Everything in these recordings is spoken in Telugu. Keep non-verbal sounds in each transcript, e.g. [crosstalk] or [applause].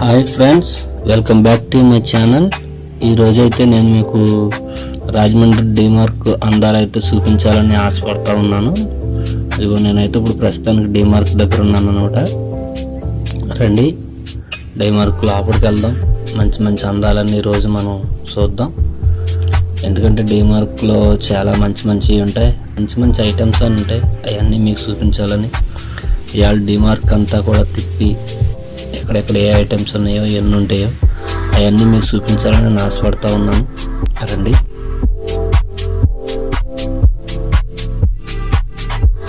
Hi friends welcome back to my channel. ఈరోజైతే నేను మీకు రాజమండ్రి డిమార్క్ అందాలు అయితే చూపించాలని ఆశపడతా ఉన్నాను. ఇదిగో నేనైతే ఇప్పుడు ప్రస్తుతానికి డిమార్క్ దగ్గర ఉన్నాను అనమాట రండి డిమార్క్ లోపలికి వెళ్దాం. మంచి మంచి అందాలన్నీ ఈరోజు మనం చూద్దాం. ఎందుకంటే డిమార్క్లో చాలా మంచి మంచివి ఉంటాయి. మంచి మంచి ఐటమ్స్ అని ఉంటాయి. అవన్నీ మీకు చూపించాలని ఇవాళ డిమార్క్ అంతా కూడా తిప్పి ఎక్కడెక్కడ ఏ ఐటమ్స్ ఉన్నాయో ఎన్ని ఉంటాయో అవన్నీ మీకు చూపించాలని నేను ఆశపడతా ఉన్నాను. రండి.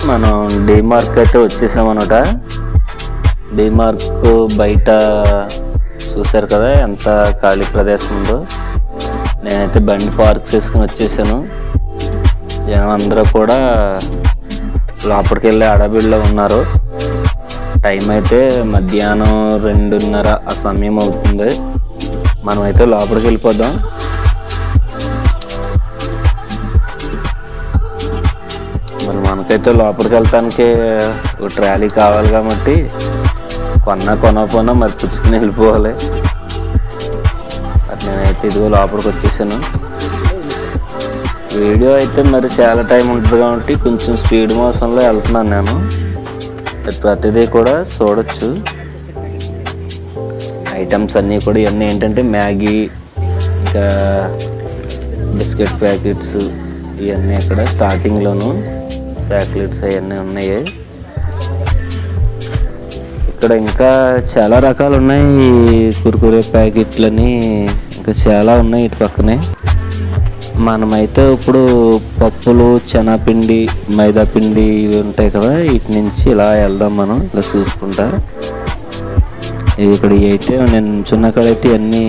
మనం డిమార్క్ అయితే వచ్చేసామన్నమాట డిమార్క్ బయట చూశారు కదా ఎంత ఖాళీ ప్రదేశం ఉందో. నేనైతే బండి పార్క్ చేసుకుని వచ్చేసాను. జనం అందరూ కూడా లోపలికి వెళ్ళి అడవిలో ఉన్నారు. టైం అయితే మధ్యాహ్నం రెండున్నర ఆ సమయం అవుతుంది. మనం అయితే లోపలికి వెళ్ళిపోదాం. మరి మనకైతే లోపలికి వెళ్ళటానికి ఒక ట్రాలీ కావాలి కాబట్టి కొన్నా కొనకపోయినా మరి పుచ్చుకుని వెళ్ళిపోవాలి. మరి నేనైతే ఇదిగో లోపలికి వచ్చేసాను. వీడియో అయితే మరి చాలా టైం ఉంటుంది కాబట్టి కొంచెం స్పీడ్ మోషన్లో వెళ్తున్నాను నేను. ప్రతిదీ కూడా చూడొచ్చు. ఐటమ్స్ అన్నీ కూడా ఇవన్నీ ఏంటంటే మ్యాగీ ఇంకా బిస్కెట్ ప్యాకెట్స్ ఇవన్నీ ఇక్కడ స్టార్టింగ్లోను చాక్లెట్స్ అవన్నీ ఉన్నాయి. ఇక్కడ ఇంకా చాలా రకాలు ఉన్నాయి కురుకురే ప్యాకెట్లని ఇంకా చాలా ఉన్నాయి ఇటు పక్కనే. మనమైతే ఇప్పుడు పప్పులు శనగపిండి మైదాపిండి ఇవి ఉంటాయి కదా వీటి నుంచి ఇలా వెళ్దాం మనం ఇలా చూసుకుంటా. ఇక్కడ అయితే నేను చిన్నకాడైతే అన్నీ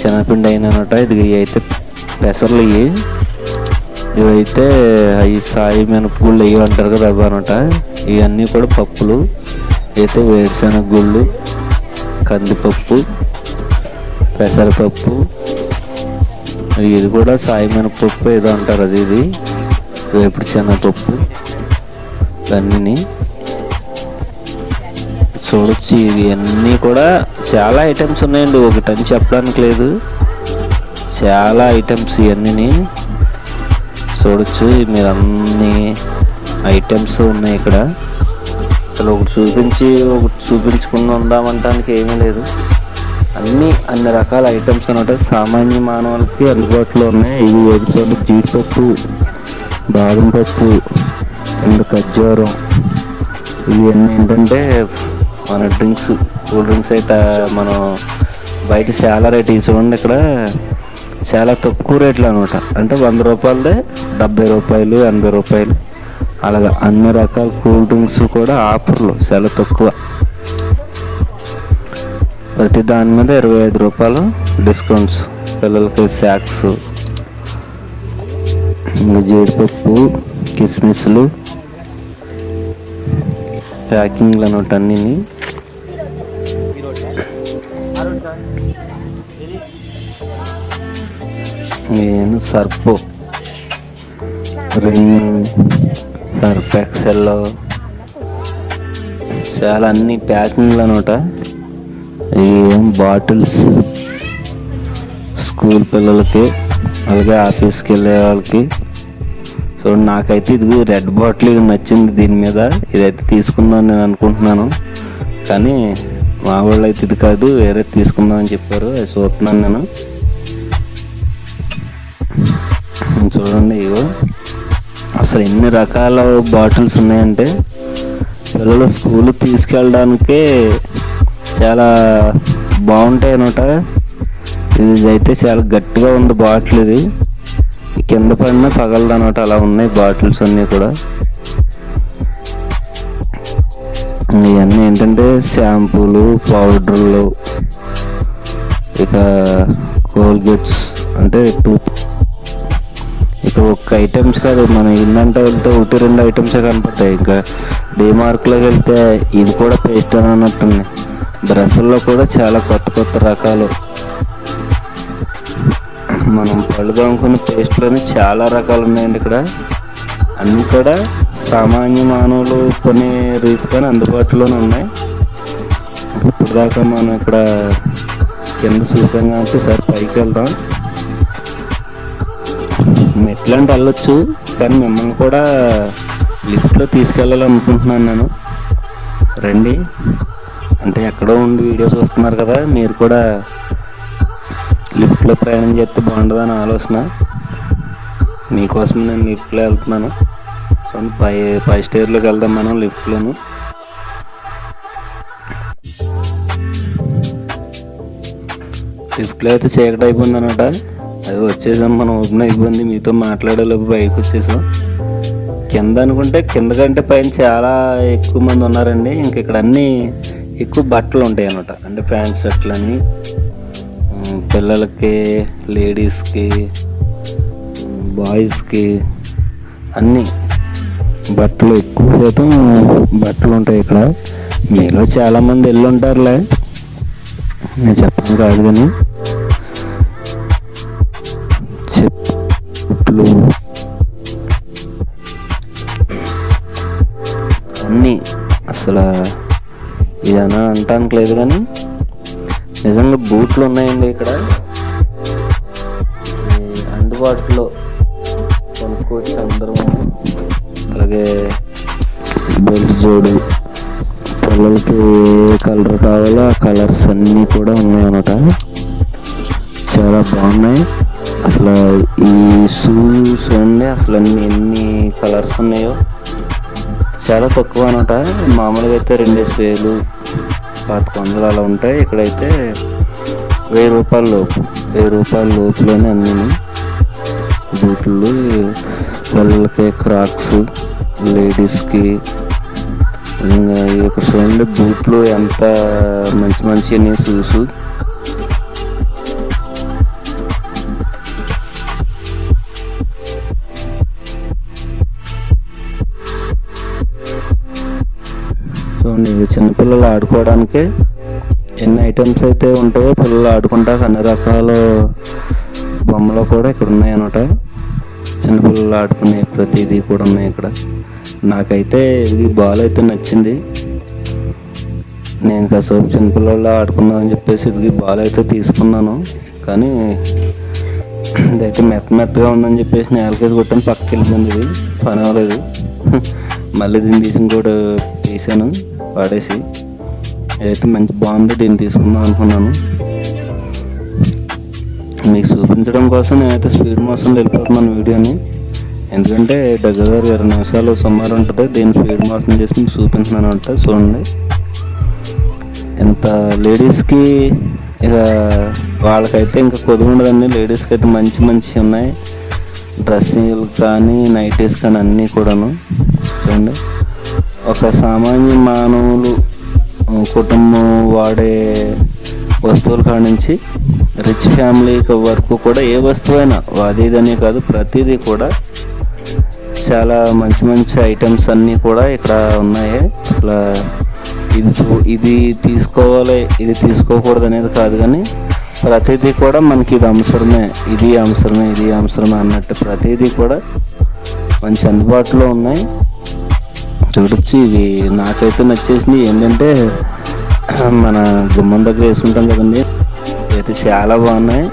శనగపిండి అయినట ఇది ఇవి అయితే పెసర్లు ఇవి. ఇవైతే అవి సాయి మినపగుళ్ళు ఇవి అంటారు కదా అవి అనమాట ఇవన్నీ కూడా పప్పులు అయితే వేరుశనగ గుళ్ళు కందిపప్పు పెసరపప్పు ఇది కూడా సాయి మినపప్పు ఏదో అంటారు అది ఇది. వేపుడు శనగపప్పు ఇవన్నీ చూడొచ్చు. ఇది అన్నీ కూడా చాలా ఐటమ్స్ ఉన్నాయండి. ఒకటని చెప్పడానికి లేదు. చాలా ఐటమ్స్ ఇవన్నీ చూడొచ్చు. మీరు అన్ని ఐటమ్స్ ఉన్నాయి ఇక్కడ. అసలు ఒకటి చూపించి ఒకటి చూపించకుండా ఉందామంటానికి ఏమీ లేదు. అన్ని అన్ని రకాల ఐటమ్స్ అనమాట సామాన్య మానవులకి అందుబాటులో ఉన్నాయి. ఇవి ఎదుటి జీడిపప్పు బాదం పప్పు అండ్ ఖర్జూరం. ఇవి అన్నీ ఏంటంటే మన డ్రింక్స్ కూల్ డ్రింక్స్ అయితే మనం బయట చాలా రేట్ చూడండి ఇక్కడ. చాలా తక్కువ రేట్లు అనమాట. అంటే వంద రూపాయలదే డెబ్బై రూపాయలు ఎనభై రూపాయలు. అలాగా అన్ని రకాల కూల్ డ్రింక్స్ కూడా ఆఫర్లు చాలా తక్కువ. ప్రతి దాని మీద ఇరవై ఐదు రూపాయలు డిస్కౌంట్స్. పిల్లలకి స్నాక్స్ జీడిపప్పు కిస్మిస్లు ప్యాకింగ్లు అనమాట నేను సర్పు. రింగ్ సర్ఫ్ ఎక్సెల్ చాలా అన్ని ప్యాకింగ్లు అనమాట ఏం బాటిల్స్? స్కూల్ పిల్లలకి అలాగే ఆఫీస్కి వెళ్ళే వాళ్ళకి. సో నాకైతే ఇది రెడ్ బాటిల్ ఇది నచ్చింది దీని మీద. ఇదైతే తీసుకుందాం నేను అనుకుంటున్నాను. కానీ మా వాళ్ళు అయితే ఇది కాదు వేరే తీసుకుందాం అని చెప్పారు. అది చూస్తున్నాను నేను. చూడండి ఇగో. అసలు ఎన్ని రకాల బాటిల్స్ ఉన్నాయంటే పిల్లలు స్కూల్ తీసుకెళ్ళడానికే చాలా బాగుంటాయి అనమాట. ఇది అయితే చాలా గట్టిగా ఉంది బాటిల్ ఇది. కింద పడినా పగలదు అనమాట అలా ఉన్నాయి బాటిల్స్ అన్నీ కూడా. ఇవన్నీ ఏంటంటే షాంపూలు పౌడర్లు ఇక కోల్గేట్స్ అంటే టూత్ ఇక ఒక్క ఐటమ్స్ కాదు మనం ఏంటంటే వెళ్తే ఒకటి రెండు ఐటమ్సే కనపడతాయి. ఇంకా డిమార్క్లోకి వెళ్తే ఇది కూడా పేస్ట్ అని అన్నట్టున్నాయి బ్రష్ల్లో కూడా చాలా కొత్త కొత్త రకాలు. మనం పళ్ళు తోముకునే పేస్ట్లోనే చాలా రకాలు ఉన్నాయండి ఇక్కడ. అన్నీ కూడా సామాన్య మానవులు కొనే రీతిగానే అందుబాటులోనే ఉన్నాయి. ఇప్పుడు దాకా మనం ఇక్కడ కింద చూసాం కాబట్టి సరే పైకి వెళ్దాం. మెట్లంటే వెళ్ళొచ్చు కానీ మిమ్మల్ని కూడా లిఫ్ట్లో తీసుకెళ్ళాలనుకుంటున్నాను నేను. రండి. అంటే ఎక్కడో ఉండి వీడియోస్ వస్తున్నారు కదా మీరు కూడా లిఫ్ట్లో ప్రయాణం చేస్తే బాగుంటుందని ఆలోచన. మీకోసం నేను లిఫ్ట్లో వెళ్తున్నాను. సో పై పై స్టేర్లోకి వెళ్దాం మనం లిఫ్ట్లోను. లిఫ్ట్లో అయితే చీకటి అయిపోయింది అనమాట అది వచ్చేసాం మనం ఓపెన్ అయిపోయింది. మీతో మాట్లాడేలోపు బయటకు వచ్చేసాం. కింద అనుకుంటే కింద కంటే పైన చాలా ఎక్కువ మంది ఉన్నారండి. ఇంక ఇక్కడ అన్నీ ఎక్కువ బట్టలు ఉంటాయి అన్నమాట. అంటే ప్యాంట్ షర్ట్లు అని పిల్లలకి లేడీస్కి బాయ్స్కి అన్నీ బట్టలు ఎక్కువ శాతం బట్టలు ఉంటాయి ఇక్కడ. మీలో చాలామంది వెళ్ళుంటారులే నేను చెప్పను కాదు కానీ చెప్పులు అన్నీ అసలు ఇదన్నా అంటానికి లేదు కానీ నిజంగా బూట్లు ఉన్నాయండి ఇక్కడ. అందుబాటులో కొనుక్కోవచ్చు అందరం. అలాగే బెల్ట్ జోడు. పిల్లలకి ఏ కలర్ కావాలో ఆ కలర్స్ అన్నీ కూడా ఉన్నాయి అన్నమాట చాలా బాగున్నాయి. అసలు ఈ షూస్ చూడండి అసలు అన్ని ఎన్ని కలర్స్ ఉన్నాయో చాలా తక్కువ అనమాట. మామూలుగా అయితే రెండేసి వేలు పాతిక వందలు అలా ఉంటాయి. ఇక్కడైతే వెయ్యి రూపాయల లోపు వెయ్యి రూపాయల లోపులోనే అన్నీ బూట్లు పిల్లలకి క్రాక్స్ లేడీస్కి. ఇంకా ఇక్కడ చూడండి బూట్లు ఎంత మంచి మంచి షూస్ కొన్ని చిన్నపిల్లలు ఆడుకోవడానికి ఎన్ని ఐటమ్స్ అయితే ఉంటాయో పిల్లలు ఆడుకుంటా అన్ని రకాల బొమ్మలు కూడా ఇక్కడ ఉన్నాయన్నమాట. చిన్నపిల్లలు ఆడుకునే ప్రతిదీ కూడా ఉన్నాయి ఇక్కడ. నాకైతే ఇది బాల్ అయితే నచ్చింది. నేను కాసేపు చిన్నపిల్లలు ఆడుకుందాం అని చెప్పేసి ఇది బాల్ అయితే తీసుకున్నాను. కానీ ఇదైతే మెత్త మెత్తగా ఉందని చెప్పేసి నేలకేసి కొట్టాను పక్కకి వెళ్ళిపోయింది ఇది. పని అవ్వలేదు. [laughs] మళ్ళీ దీన్ని తీసి కూడా తీసాను పాడేసి అయితే మంచి బాగుంది దీన్ని తీసుకుందాం అనుకున్నాను. మీకు చూపించడం కోసం నేనైతే స్పీడ్ మోషన్లో వెళ్ళిపోతున్నాను వీడియోని. ఎందుకంటే దగ్గర దగ్గర ఇరవై నిమిషాలు సుమారు ఉంటుంది దీన్ని స్పీడ్ మోషన్ చేసి మీకు చూపించినాను అంటే చూడండి. ఎంత లేడీస్కి ఇక వాళ్ళకైతే ఇంకా కొద్ది ఉండదండి లేడీస్కి అయితే మంచి మంచి ఉన్నాయి. డ్రెస్సింగ్లు కానీ నైటీస్ కానీ అన్నీ కూడాను. చూడండి. ఒక సామాన్య మానవులు కుటుంబం వాడే వస్తువుల కాడ నుంచి రిచ్ ఫ్యామిలీ వరకు కూడా ఏ వస్తువైనా వాదేదనే కాదు ప్రతిదీ కూడా చాలా మంచి మంచి ఐటమ్స్ అన్నీ కూడా ఇక్కడ ఉన్నాయి. అసలు ఇది ఇది తీసుకోవాలి ఇది తీసుకోకూడదు అనేది కాదు కానీ ప్రతిదీ కూడా మనకి ఇది అవసరమే ఇది అవసరమే ఇది అవసరమే అన్నట్టు ప్రతిదీ కూడా మంచి అందుబాటులో ఉన్నాయి. చూడొచ్చు. ఇవి నాకైతే నచ్చేసినవి ఏంటంటే మన గుమ్మం దగ్గర వేసుకుంటాం కదండి. అయితే చాలా బాగున్నాయి.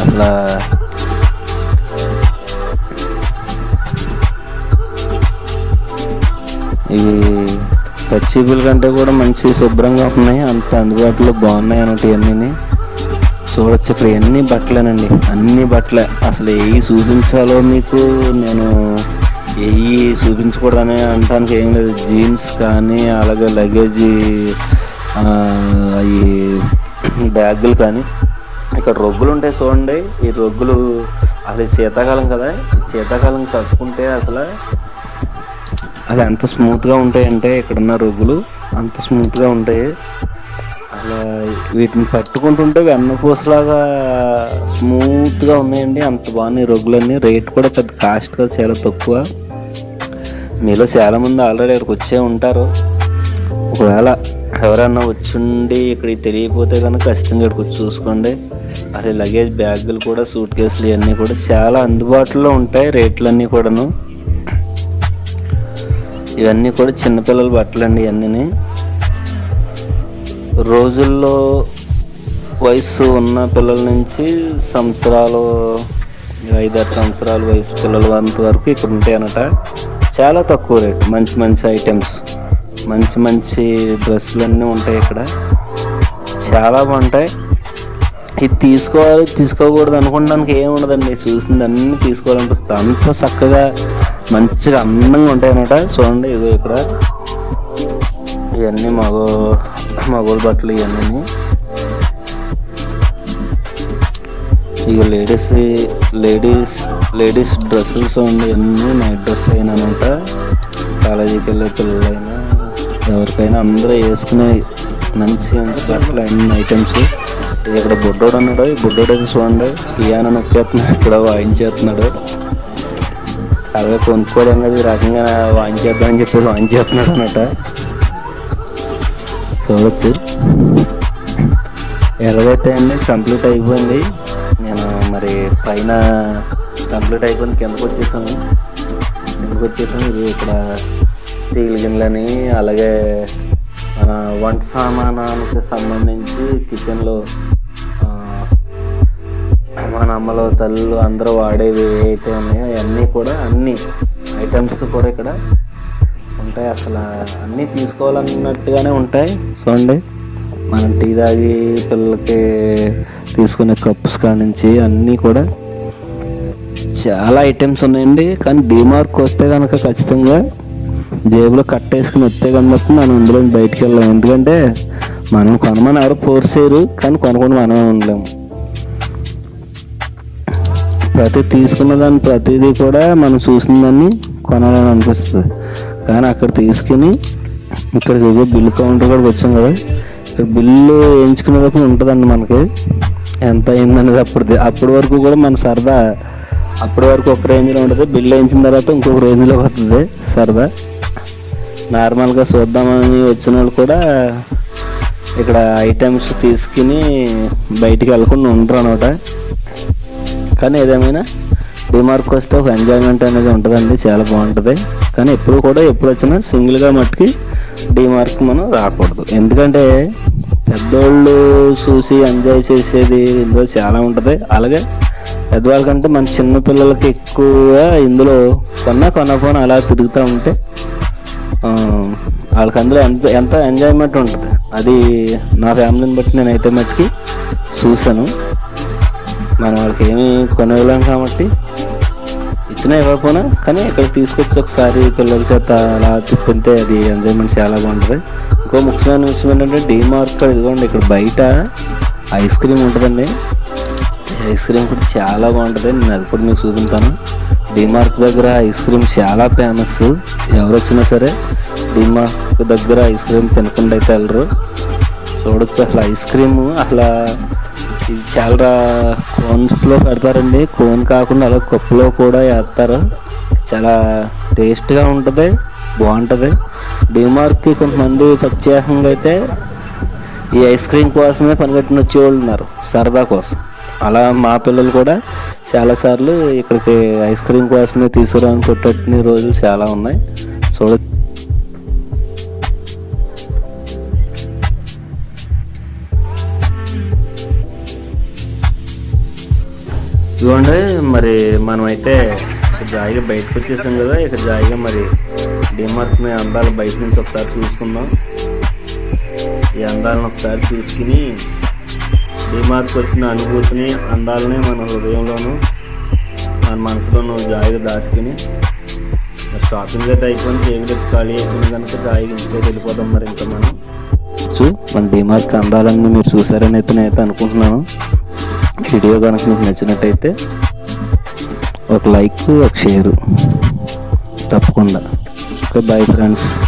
అసలు ఇవి కచ్చీపుల కంటే కూడా మంచి శుభ్రంగా ఉన్నాయి. అంత అందుబాటులో బాగున్నాయి అన్నట్టు ఇవన్నీ చూడొచ్చు. ఇక్కడ ఎన్ని బట్టలేనండి. అన్ని బట్టలే. అసలు ఏవి చూపించాలో మీకు నేను చూపించకూడదని అనడానికి ఏం లేదు. జీన్స్ కానీ అలాగే లగేజ్ అవి బ్యాగులు కానీ. ఇక్కడ రొగ్గులు ఉంటాయి చూడండి. ఈ రొగ్గులు అది శీతాకాలం కదా. శీతాకాలం కట్టుకుంటే అసలు అది ఎంత స్మూత్గా ఉంటాయంటే ఇక్కడున్న రొగ్గులు అంత స్మూత్గా ఉంటాయి. అలా వీటిని పట్టుకుంటుంటే వెన్నపూసలాగా స్మూత్గా ఉన్నాయండి. అంత బాగున్నాయి రొగ్గులన్నీ. రేట్ కూడా పెద్ద కాస్ట్గా చాలా తక్కువ. మీలో చాలామంది ఆల్రెడీ ఇక్కడికి వచ్చే ఉంటారు. ఒకవేళ ఎవరన్నా వచ్చుండి ఇక్కడికి తెలియకపోతే కనుక ఖచ్చితంగా ఇక్కడికి వచ్చి చూసుకోండి. అదే లగేజ్ బ్యాగులు కూడా సూట్ కేసులు ఇవన్నీ కూడా చాలా అందుబాటులో ఉంటాయి రేట్లన్నీ కూడాను. ఇవన్నీ కూడా చిన్నపిల్లల బట్టలు అండి ఇవన్నీ రోజుల్లో వయసు ఉన్న పిల్లల నుంచి సంవత్సరాలు ఐదారు సంవత్సరాల వయసు పిల్లల అంత వరకు ఇక్కడ ఉంటాయి చాలా తక్కువ రేట్ మంచి మంచి ఐటమ్స్ మంచి మంచి డ్రెస్సులు అన్నీ ఉంటాయి ఇక్కడ. చాలా బాగుంటాయి. ఇది తీసుకోవాలి తీసుకోకూడదు అనుకోవడానికి ఏమి ఉండదండి. చూసింది అన్నీ తీసుకోవాలనిపిస్తుంది అంత చక్కగా మంచిగా అందంగా ఉంటాయి చూడండి ఇగో ఇక్కడ. ఇవన్నీ మగో మగోళ్ళ బట్టలు ఇవన్నీ. ఇక లేడీస్ లేడీస్ లేడీస్ డ్రెస్సెస్ ఉండి అన్నీ నైట్ డ్రెస్ అయినా అనమాట కాలేజీకి వెళ్ళే పిల్లలైనా ఎవరికైనా అందరూ వేసుకునే మంచి బట్టలు అన్ని ఐటమ్స్ ఇక్కడ బుడ్డోడు ఉన్నాడు ఈ బుడ్డోడు చూడండి. పియానో నొక్కేస్తున్నాడు ఇక్కడ వాయించేస్తున్నాడు. అలాగే కొనుక్కోవడం కదా ఈ రకంగా వాయించేద్దామని చెప్పి వాయించేస్తున్నాడు అనమాట చూడొచ్చు. ఎలాగైతే అండి కంప్లీట్ అయిపోయింది. పైన కంప్లీట్ అయిపోయింది కిందకు వచ్చేసాము. కిందకు వచ్చేసాము. ఇది ఇక్కడ స్టీల్ గిన్నెలని అలాగే మన వంట సామానానికి సంబంధించి కిచెన్లో మన అమ్మలో తల్లు అందరూ వాడేవి అయితే ఉన్నాయో అవన్నీ కూడా అన్ని ఐటమ్స్ కూడా ఇక్కడ ఉంటాయి. అసలు అన్నీ తీసుకోవాలన్నట్టుగానే ఉంటాయి. చూడండి. మనం టీ తాగి పిల్లలకి తీసుకునే కప్స్ కానించి అన్నీ కూడా చాలా ఐటమ్స్ ఉన్నాయండి. కానీ డిమార్క్ వస్తే కనుక ఖచ్చితంగా జేబులో కట్టేసుకుని వస్తే కనుక మనం ఇందులో బయటికి వెళ్ళాం ఎందుకంటే మనం కొనమని ఎవరు ఫోర్స్ చేయరు కానీ కొనకుండా మనమే ఉండలేము ప్రతి తీసుకున్న దాన్ని ప్రతిదీ కూడా మనం చూసిన దాన్ని కొనాలని అనిపిస్తుంది. కానీ అక్కడ తీసుకుని ఇక్కడ ఏదో బిల్లు కౌంటర్ కూడా వచ్చాం కదా. ఇక్కడ బిల్లు వేయించుకునేటప్పుడు ఉంటుందండి మనకి. ఎంత అయిందనేది అప్పుడు అప్పటి వరకు కూడా మన సరదా. అప్పటి వరకు ఒక రేంజ్లో ఉంటుంది. బిల్లు వేయించిన తర్వాత ఇంకొక రేంజ్లో వస్తుంది. సరదా. నార్మల్గా చూద్దామని వచ్చిన వాళ్ళు కూడా ఇక్కడ ఐటమ్స్ తీసుకుని బయటికి వెళ్ళకుండా ఉండరు అనమాట. కానీ ఏదేమైనా డిమార్క్ వస్తే ఒక ఎంజాయ్మెంట్ అనేది ఉంటుందండి. చాలా బాగుంటుంది. కానీ ఎప్పుడు కూడా ఎప్పుడు వచ్చినా సింగిల్గా మట్టుకి డిమార్క్ మనం రాకూడదు. ఎందుకంటే పెద్దోళ్ళు చూసి ఎంజాయ్ చేసేది ఇందులో చాలా ఉంటుంది. అలాగే పెద్దవాళ్ళకంటే మన చిన్న పిల్లలకి ఎక్కువ ఇందులో కొన్నా ఫోన్ అలా తిరుగుతూ ఉంటే వాళ్ళకి అందులో ఎంత ఎంత ఎంజాయ్మెంట్ ఉంటుంది. అది నా ఫ్యామిలీని బట్టి నేనైతే మట్టుకి చూశాను. మనం వాళ్ళకి ఏమి కొనగలం కాబట్టి ఇచ్చినా ఇవ్వకపోయినా కానీ ఇక్కడ తీసుకొచ్చి ఒకసారి పిల్లల చేత అలా తిప్పితే అది ఎంజాయ్మెంట్ చాలా బాగుంటుంది. ఇంకో ముఖ్యమైన విషయం ఏంటంటే డీమార్క్ ఇదిగోండి ఇక్కడ బయట ఐస్ క్రీమ్ ఉంటుందండి. ఐస్ క్రీమ్ కూడా చాలా బాగుంటుంది. నేను అది కూడా మీకు చూపించాను. డిమార్క్ దగ్గర ఐస్ క్రీమ్ చాలా ఫేమస్ ఎవరు వచ్చినా సరే డిమార్క్ దగ్గర ఐస్ క్రీమ్ తినకుండా అయితే వెళ్ళరు. చూడొచ్చు అసలు ఐస్ క్రీమ్ అసలు ఇది చాలా కోన్స్లో పెడతారండి. కోన్ కాకుండా అలా కప్పులో కూడా వేస్తారు. చాలా టేస్ట్గా ఉంటుంది బాగుంటుంది. డిమార్క్కి కొంతమంది ప్రత్యేకంగా అయితే ఈ ఐస్ క్రీమ్ కోసమే పనిగట్టిన వచ్చేవాళ్ళు ఉన్నారు సరదా కోసం. అలా మా పిల్లలు కూడా చాలాసార్లు ఇక్కడికి ఐస్ క్రీమ్ కోసమే తీసుకురాని పెట్టిన రోజులు చాలా ఉన్నాయి. చూడ ఇదిగోండి మరి మనమైతే జాయిగా బయటకు వచ్చేసాం కదా ఇక్కడ జాయిగా మరి డిమార్క్ని అందాలు బయట నుంచి ఒకసారి చూసుకుందాం. ఈ అందాలను ఒకసారి చూసుకుని డిమార్క్ వచ్చిన అనుభూతిని అందాలని మన హృదయంలోనూ మన మనసులోనూ జాయిగా దాచుకుని షాపింగ్ అయితే అయిపోయింది. జేబులు ఖాళీ అయిపోయింది కనుక జాయిగా ఇంటికి వెళ్ళిపోదాం మరి ఇంకా మనం. చూ మన డిమార్క్ అందాలన్నీ మీరు చూసారని అయితే నేనైతే అనుకుంటున్నాను. వీడియో కనుక మీకు నచ్చినట్టయితే ఒక లైక్ ఒక షేరు. తప్పకుండా. goodbye friends.